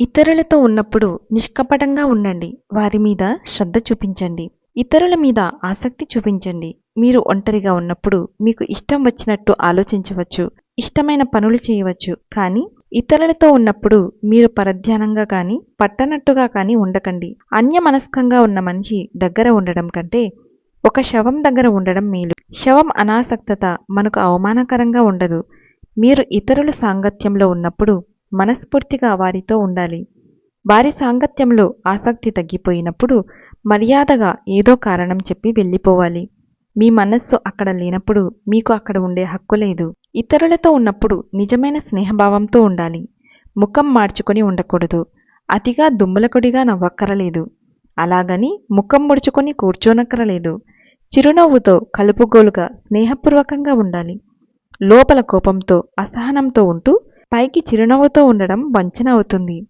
ఇతరులతో ఉన్నప్పుడు నిష్కపటంగా ఉండండి. వారి మీద శ్రద్ధ చూపించండి. ఇతరుల మీద ఆసక్తి చూపించండి. మీరు ఒంటరిగా ఉన్నప్పుడు మీకు ఇష్టం వచ్చినట్టు ఆలోచించవచ్చు. ఇష్టమైన పనులు చేయవచ్చు. కానీ ఇతరులతో ఉన్నప్పుడు మీరు పరధ్యానంగా కానీ పట్టనట్టుగా కానీ ఉండకండి. అన్యమనస్కంగా ఉన్న మనిషి దగ్గర ఉండడం కంటే ఒక శవం దగ్గర ఉండడం మేలు. శవం అనాసక్తత మనకు అవమానకరంగా ఉండదు. మీరు ఇతరుల సాంగత్యంలో ఉన్నప్పుడు మనస్ఫూర్తిగా వారితో ఉండాలి. వారి సాంగత్యంలో ఆసక్తి తగ్గిపోయినప్పుడు మర్యాదగా ఏదో కారణం చెప్పి వెళ్ళిపోవాలి. మీ మనస్సు అక్కడ లేనప్పుడు మీకు అక్కడ ఉండే హక్కు లేదు. ఇతరులతో ఉన్నప్పుడు నిజమైన స్నేహభావంతో ఉండాలి. ముఖం మార్చుకొని ఉండకూడదు. అతిగా దుమ్ములకొడిగా నవ్వక్కరలేదు. అలాగని ముఖం ముడుచుకొని కూర్చోనక్కరలేదు. చిరునవ్వుతో కలుపుగోలుగా స్నేహపూర్వకంగా ఉండాలి. లోపల కోపంతో అసహనంతో ఉంటూ పైకి చిరునవ్వుతో ఉండడం వంచన అవుతుంది.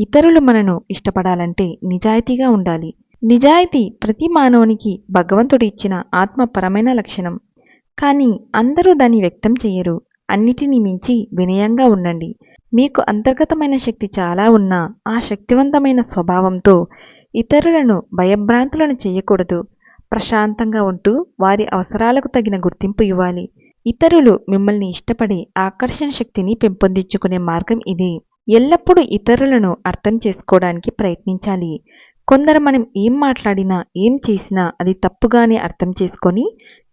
ఇతరులు మనను ఇష్టపడాలంటే నిజాయితీగా ఉండాలి. నిజాయితీ ప్రతి మానవునికి భగవంతుడు ఇచ్చిన ఆత్మపరమైన లక్షణం. కానీ అందరూ దాన్ని వ్యక్తం చేయరు. అన్నిటినీ మించి వినయంగా ఉండండి. మీకు అంతర్గతమైన శక్తి చాలా ఉన్నా ఆ శక్తివంతమైన స్వభావంతో ఇతరులను భయభ్రాంతులను చేయకూడదు. ప్రశాంతంగా ఉంటూ వారి అవసరాలకు తగిన గుర్తింపు ఇవ్వాలి. ఇతరులు మిమ్మల్ని ఇష్టపడే ఆకర్షణ శక్తిని పెంపొందించుకునే మార్గం ఇది. ఎల్లప్పుడూ ఇతరులను అర్థం చేసుకోవడానికి ప్రయత్నించాలి. కొందరు మనం ఏం మాట్లాడినా ఏం చేసినా అది తప్పుగానే అర్థం చేసుకొని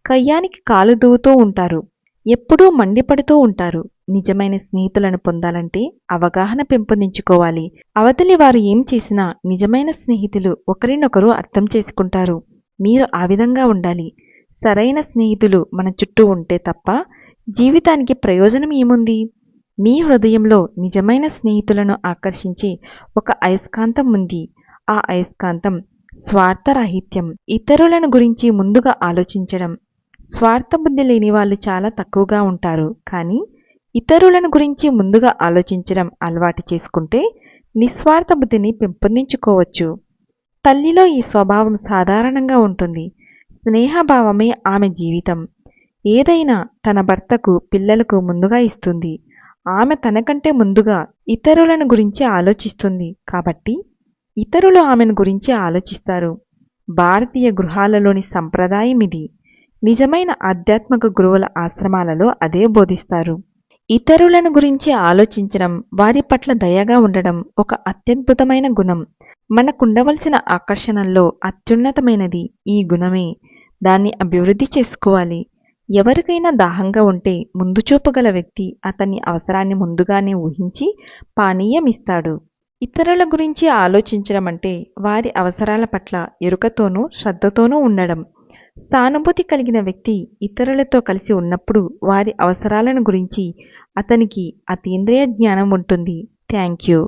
కయ్యానికి కాలు దూవుతూ ఉంటారు. ఎప్పుడూ మండిపడుతూ ఉంటారు. నిజమైన స్నేహితులను పొందాలంటే అవగాహన పెంపొందించుకోవాలి. అవతలి వారు ఏం చేసినా నిజమైన స్నేహితులు ఒకరినొకరు అర్థం చేసుకుంటారు. మీరు ఆ విధంగా ఉండాలి. సరైన స్నేహితులు మన చుట్టూ ఉంటే తప్ప జీవితానికి ప్రయోజనం ఏముంది? మీ హృదయంలో నిజమైన స్నేహితులను ఆకర్షించే ఒక అయస్కాంతం ఉంది. ఆ అయస్కాంతం స్వార్థరాహిత్యం. ఇతరులను గురించి ముందుగా ఆలోచించడం. స్వార్థబుద్ధి లేని వాళ్ళు చాలా తక్కువగా ఉంటారు. కానీ ఇతరులను గురించి ముందుగా ఆలోచించడం అలవాటు చేసుకుంటే నిస్వార్థ బుద్ధిని పెంపొందించుకోవచ్చు. తల్లిలో ఈ స్వభావం సాధారణంగా ఉంటుంది. స్నేహభావమే ఆమె జీవితం. ఏదైనా తన భర్తకు పిల్లలకు ముందుగా ఇస్తుంది. ఆమె తనకంటే ముందుగా ఇతరులను గురించి ఆలోచిస్తుంది. కాబట్టి ఇతరులు ఆమెను గురించి ఆలోచిస్తారు. భారతీయ గృహాలలోని సంప్రదాయం ఇది. నిజమైన ఆధ్యాత్మిక గురువుల ఆశ్రమాలలో అదే బోధిస్తారు. ఇతరులను గురించి ఆలోచించడం వారి పట్ల దయగా ఉండడం ఒక అత్యద్భుతమైన గుణం. మనకుండవలసిన ఆకర్షణల్లో అత్యున్నతమైనది ఈ గుణమే. దాన్ని అభివృద్ధి చేసుకోవాలి. ఎవరికైనా దాహంగా ఉంటే ముందు చూపగల వ్యక్తి అతని అవసరాన్ని ముందుగానే ఊహించి పానీయం ఇస్తాడు ఇతరుల గురించి ఆలోచించడం అంటే వారి అవసరాల పట్ల ఎరుకతోనూ శ్రద్ధతోనూ ఉండడం. సానుభూతి కలిగిన వ్యక్తి ఇతరులతో కలిసి ఉన్నప్పుడు వారి అవసరాలను గురించి అతనికి అతీంద్రియ జ్ఞానం ఉంటుంది. Thank you.